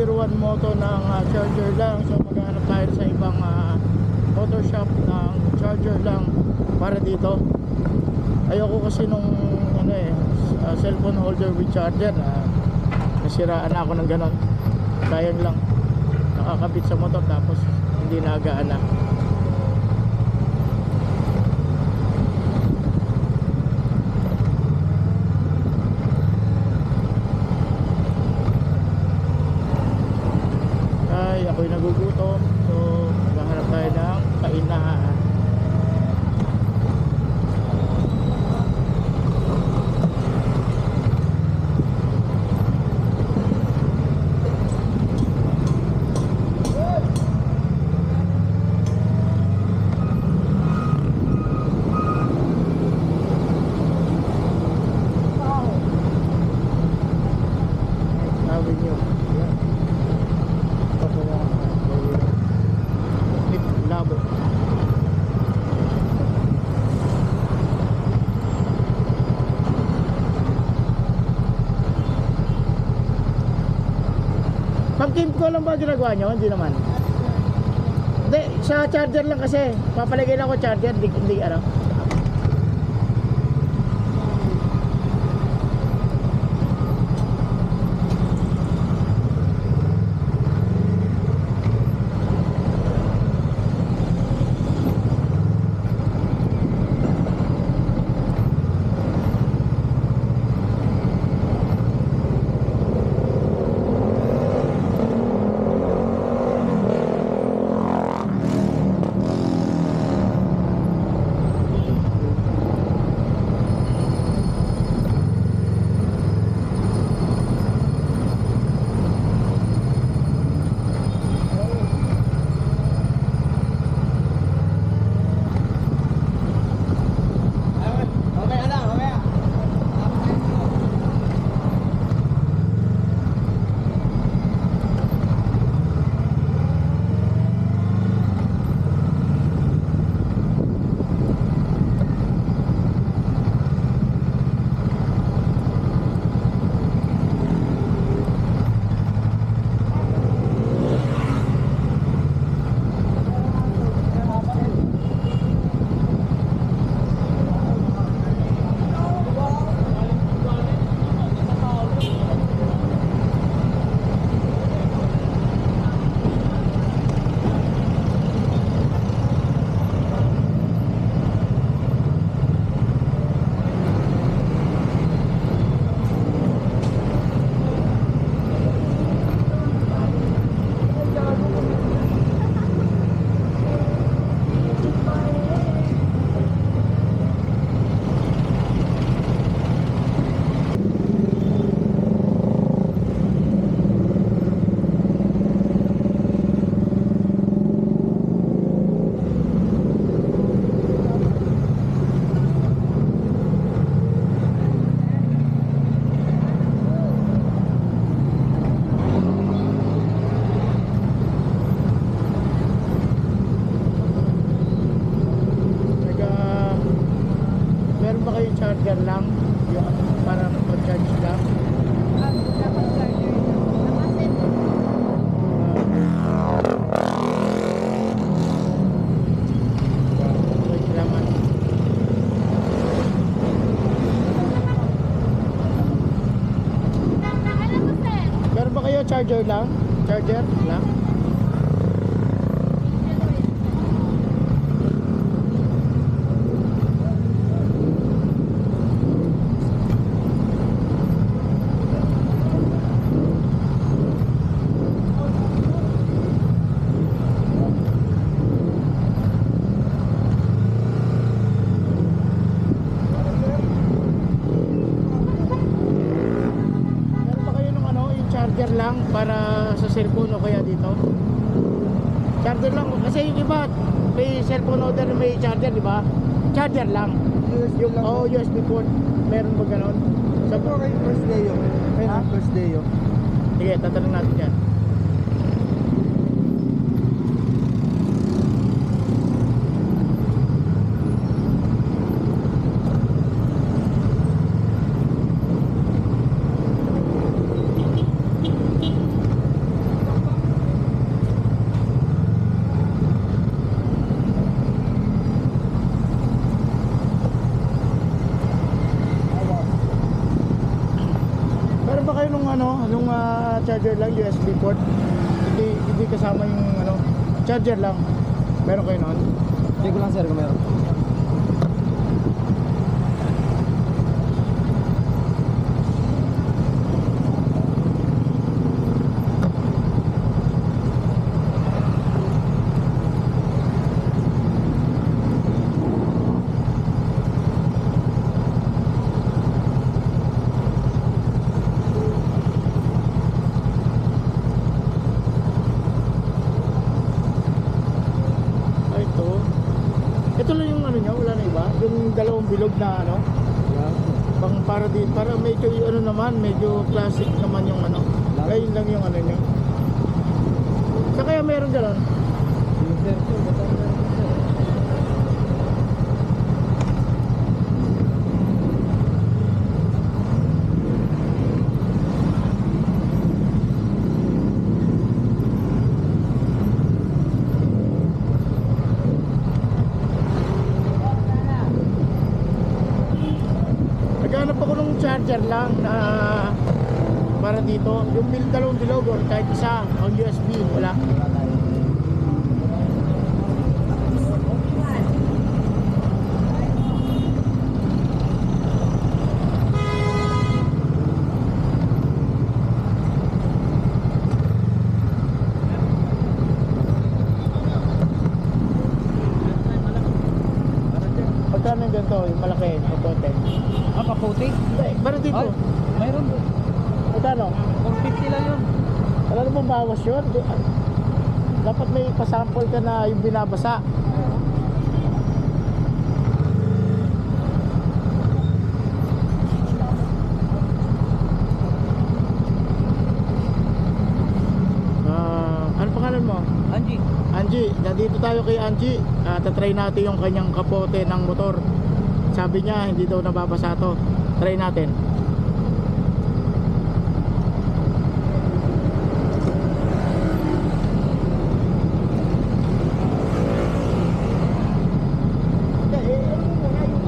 601 moto ng ah, charger lang. So maghanap tayo sa ibang ah, motor shop ng charger lang para dito. Ayoko kasi nung ano eh, ah, cellphone holder with charger na nasiraan ako ng ganon. Sayang lang. Nakakabit sa motor tapos hindi nagaan na. Ay, ako'y nagugutom. So, maghahanap tayo ng kainan. Avenue. Yan. Labo. Pag team ko lang ba ginagawa nyo? Hindi naman. Hindi, sa charger lang kasi. Papalagay lang ko charger, hindi, hindi ano. Charger lang? Charger lang? Meron ba kayo ng ano, yung charger lang para sa cellphone o kaya dito? Charger lang kasi yung iba may cellphone order may charger, di ba? Charger lang. USB lang. Oh, USB port. Meron ba ganon? Sa Sabi ko kay First Day yun. Ha? First Day yun. Sige, tatanong natin yan. nung ano, nung ah, charger lang, USB port. Hindi, hindi kasama yung ano, charger lang. Meron kayo noon? Check ko lang sir kung meron. Ay, ito. Ito niya, wala na iba. Yung dalawang bilog na ano, pang para din, para medyo ano naman, medyo classic naman yung ano. Ayun lang yung ano niya. Sa kaya meron gano'n? Yung sir, sir, basta meron sir. Naghanap ako ng charger lang na para dito. Yung bil dalawang or kahit isa, ang USB, wala. Wala tayo. Pagkano yung ganito, yung malaki, yung konti. Ah, kaputi? Hindi, para dito. Ay, mayroon. Magkano? 450 lang yun. Wala namang bawas yun. Di- Dapat may pasample ka na yung binabasa. Ah, ano pangalan mo? Angie. Angie, nandito tayo kay Angie. Ah, tatry natin yung kanyang kapote ng motor. Sabi niya, hindi daw nababasa to. Try natin.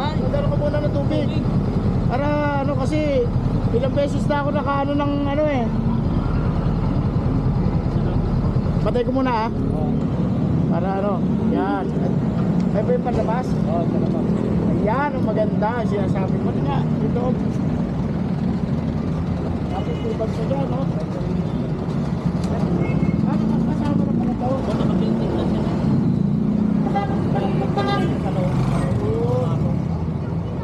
Ay. Magdala ko muna ng tubig. Para ano kasi, ilang beses na ako nakaano ng ano eh. Patay ko muna ah. Para ano, yan. May ba yung panlabas? Oo, salamat. Ayan, ang maganda. Sinasabi ko nga, dito. Tapos tubag sa dyan, no? Ano, kasama na. Baka mabiliting na siya. Oo.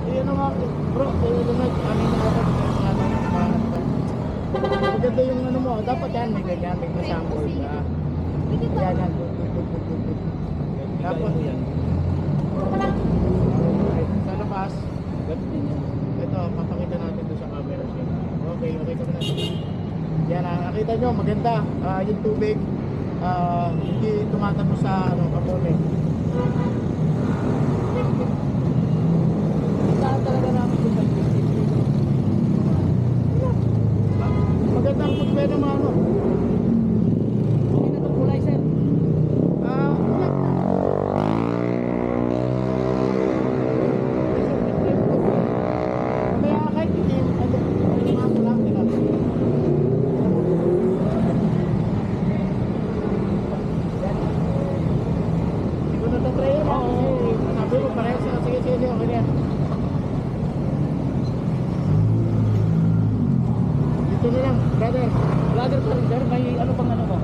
Ayan nga, bro. Ayan nga, ano yung mga Maganda yung ano mo. Dapat yan, may ganyan, may kasample ka. Yan, yan. Dapat yan. Sa labas, ito, papakita natin doon sa camera. Okay, okay kami na. Yan, ah, nakita nyo, maganda. Ah, yung tubig, ah, hindi tumatapos sa ano, kapote. Saan talaga namin yung 550? Maganda ang pagpena mga ano. Okay na itong kulay, sir. Ah, wala. Kaya kahit hindi, ano, mga ko lang, tingnan. Hindi ko na ito-try yun, ah. Kasi Sabi mo, parehas na. Sige, sige, sige, okay na yan. Dito na lang, brother. Vlogger pa rin, sir. May ano pang ano ko?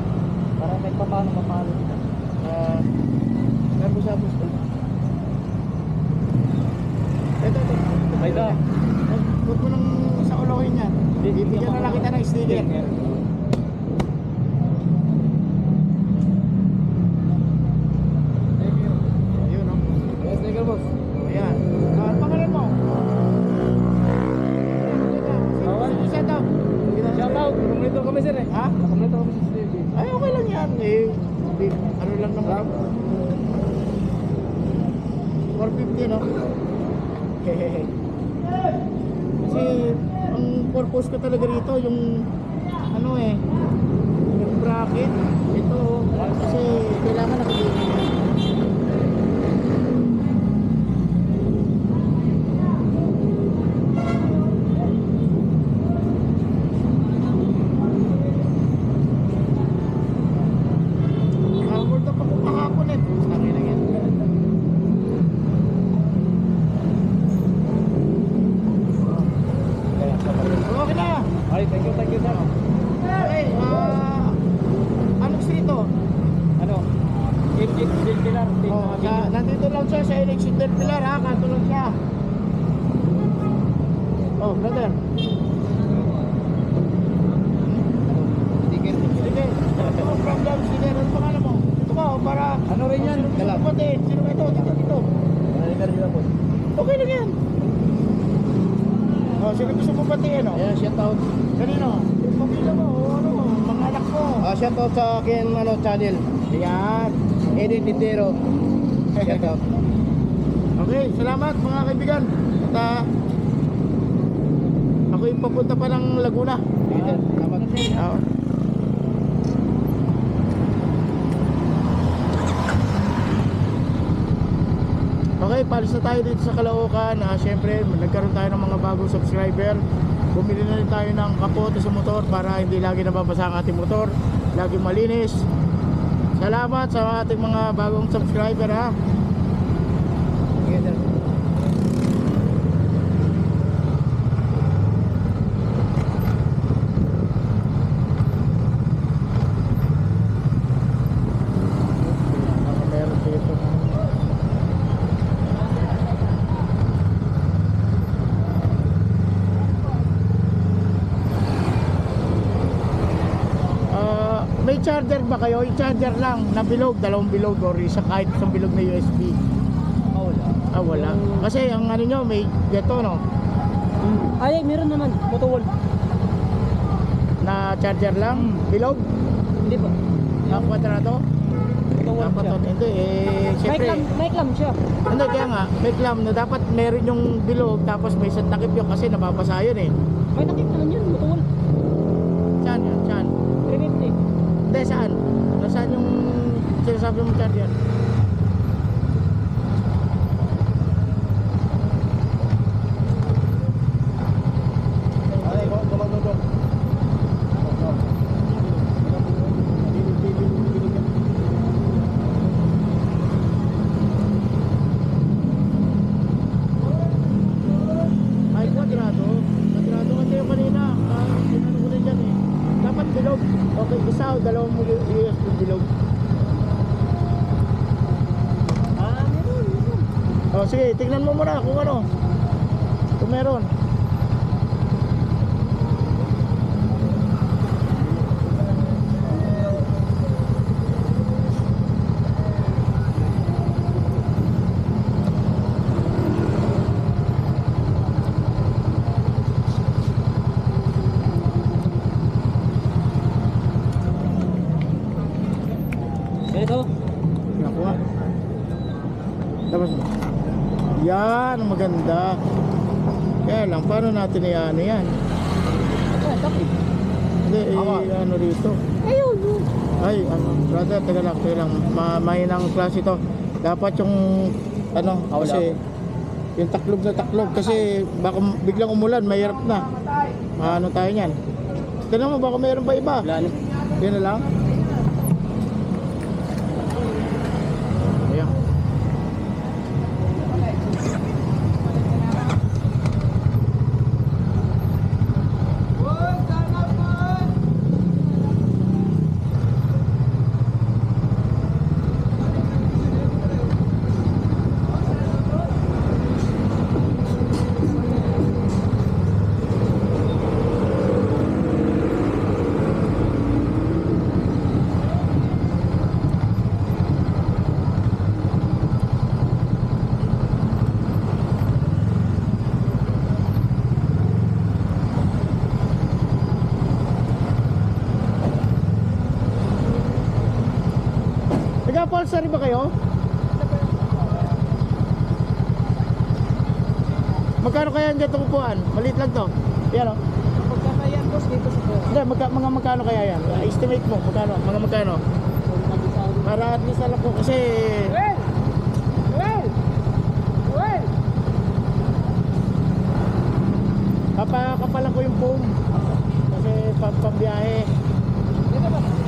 Para may paano mapalo dito. Ah, sabos-sabos ka. Ito, ito. May ito. Huwag huwag mo nang sa ulohin yan. Bibigyan na lang kita ng sticker. Thank you. Ayun, no? Yes, sticker boss. Ayan. Ah, ano pangalan mo? Awan. Sige, shout out. Shout out. Kompleto kami, sir eh. Ha? Kompleto kami sa Stevie. Ay, okay lang yan. Eh, di- ano lang naman. 450, no? Hehehe. Kasi, ang purpose ko talaga rito, yung, ano eh, yung bracket. Ito, kasi kailangan nakabili yan. Ay, thank you, thank you, sir. Okay, ah... anong street to? Ano? Injik din pilar. Oh, na, nandito lang siya sa election del Pilar ha, kanto lang siya. Oh, brother. Sticker. Sige. No problem, sige. Ano pangalan mo? Ito ba, para... Ano rin yan? Gusto pati? Sino ba ito? Dito, dito. Manager nila po. Okay lang yan. Oh, sino gusto mo ano? Ayan, shout out. Kanino? Pamilya mo, ano, mga anak mo. Ah, shout out sa akin, ano, channel. Ayan. Edit Tintero. Shout out. Okay, salamat mga kaibigan. At yung papunta pa ng Laguna. Sir. Salamat. Okay, palis na tayo dito sa Caloocan. Ah, Siyempre, nagkaroon tayo ng mga bagong subscriber. Bumili na rin tayo ng kapote sa motor para hindi lagi nababasa ang ating motor. Lagi malinis. Salamat sa ating mga bagong subscriber ha. Sige, sir. Baka meron dito. Ah, may charger ba kayo? Yung charger lang na bilog, dalawang bilog or isa kahit isang bilog na USB. Ah, wala. Ah, wala. Kasi ang ano nyo, may geto no? Ay, meron naman. Motowall. Na charger lang, bilog, Hindi po. na kwadrado. Motowall Dapat siya. to, hindi eh, May syempre. clam, may clam siya. Hindi, kaya nga, may clam na dapat meron yung bilog tapos may isang takip yun kasi nababasa yun eh. May nakit naman yun? Saan? 350. Hindi, saan? Nasaan yung sinasabi mo charger? Ay, kumagdodog. Ay, kwadrado. Kwadrado kasi yung kanina. Ah, tinanong ko rin dyan eh. Dapat bilog. Okay, isa o dalawang mo USB bilog. Ah, meron, meron. O sige, tignan mo muna kung ano. Kung meron. Ito. Nakuha. Tapos, yan, ang maganda. Kaya lang, paano natin i-ano yan? Hindi, eh, ano rito. Ayun. Ay, ano, brother, taga lang, taga lang. Ma mahinang klase to. Dapat yung, ano, Ah, kasi, yung taklog na taklog. Kasi, baka biglang umulan, mahirap na. Maano tayo niyan. Tignan mo, baka mayroon pa iba. Wala na. Yan na lang. Ayan. Nag-upholstery ba kayo? Magkano kaya ang ganito upuan? Maliit lang to. Yan o. Pagkakayan, boss, dito sa ko. Hindi, magka, mga magkano kaya yan? Uh, estimate mo, magkano? Mga magkano? Para at least alam ko kasi... Well! Well! Well! Papakapalan ko yung foam. Kasi pam pambiyahe. Dito ba?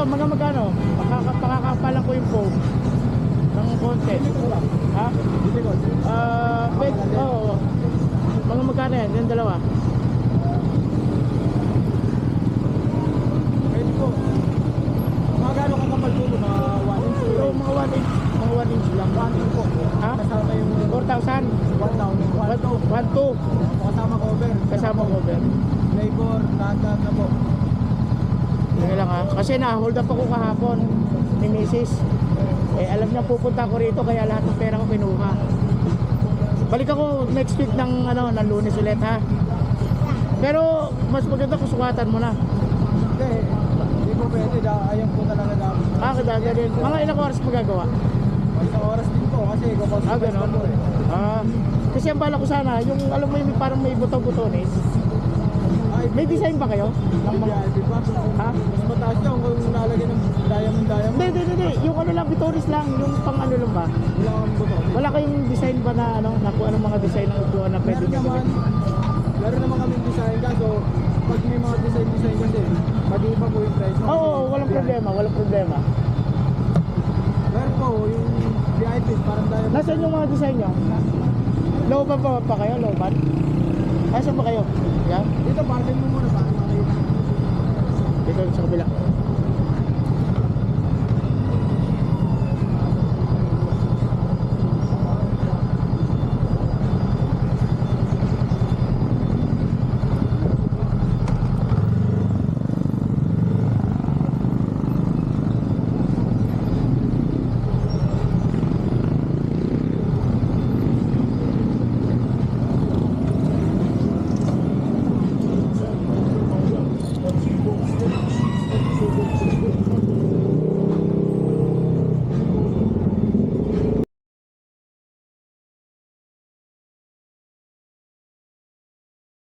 ganito, mga magkano? Pakaka, pakakapalan ko yung foam. Ng konti. Ha? Ah, wait, oo. Mga magkano yan? Yung dalawa. Pwede po. Mga gano'n ka kapal po, mga 1 inch. So, mga 1 inch. Mga 1 inch lang. 1 inch po. Ha? Kasama yung 4,000. 1,000. 1,200. 1, 2. Kasama cover. Kasama cover. Flavor, lahat-lahat na po. Hindi lang ha. Kasi na-hold up ako kahapon ni Mrs. Eh, alam niya pupunta ako rito kaya lahat ng pera ko kinuha. Balik ako next week ng ano, ng lunes ulit ha. Pero mas maganda kung sukatan mo na. Hindi, hindi po pwede. Ayaw po talaga dapat. Ah, kaya din. Mga ilang oras magagawa? Isang oras din po kasi Ah, kukonsumize ganon. po eh. Ah, kasi ang bala ko sana, yung alam mo yung parang may buto-butones. Ay, May design ba kayo? Ng mga... Ha? Mas mataas yan kung lalagyan ng diamond diamond. Hindi, hindi, hindi. Yung ano lang, bitones lang. Yung pang ano lang ba? Wala kang buto. Wala kayong design ba na ano, na kung anong mga design ng upuan na pwede nyo gawin? meron naman kaming design kaso pag may mga design-design kasi, mag-iiba po yung price. Oo, oo, walang problema, walang problema. Meron po, yung VIP, parang diamond. Nasaan yung mga design nyo? Looban pa pa kayo? Looban? Nasaan ba kayo? Yan? Dito, parking mo muna para makita. Dito sa kabila.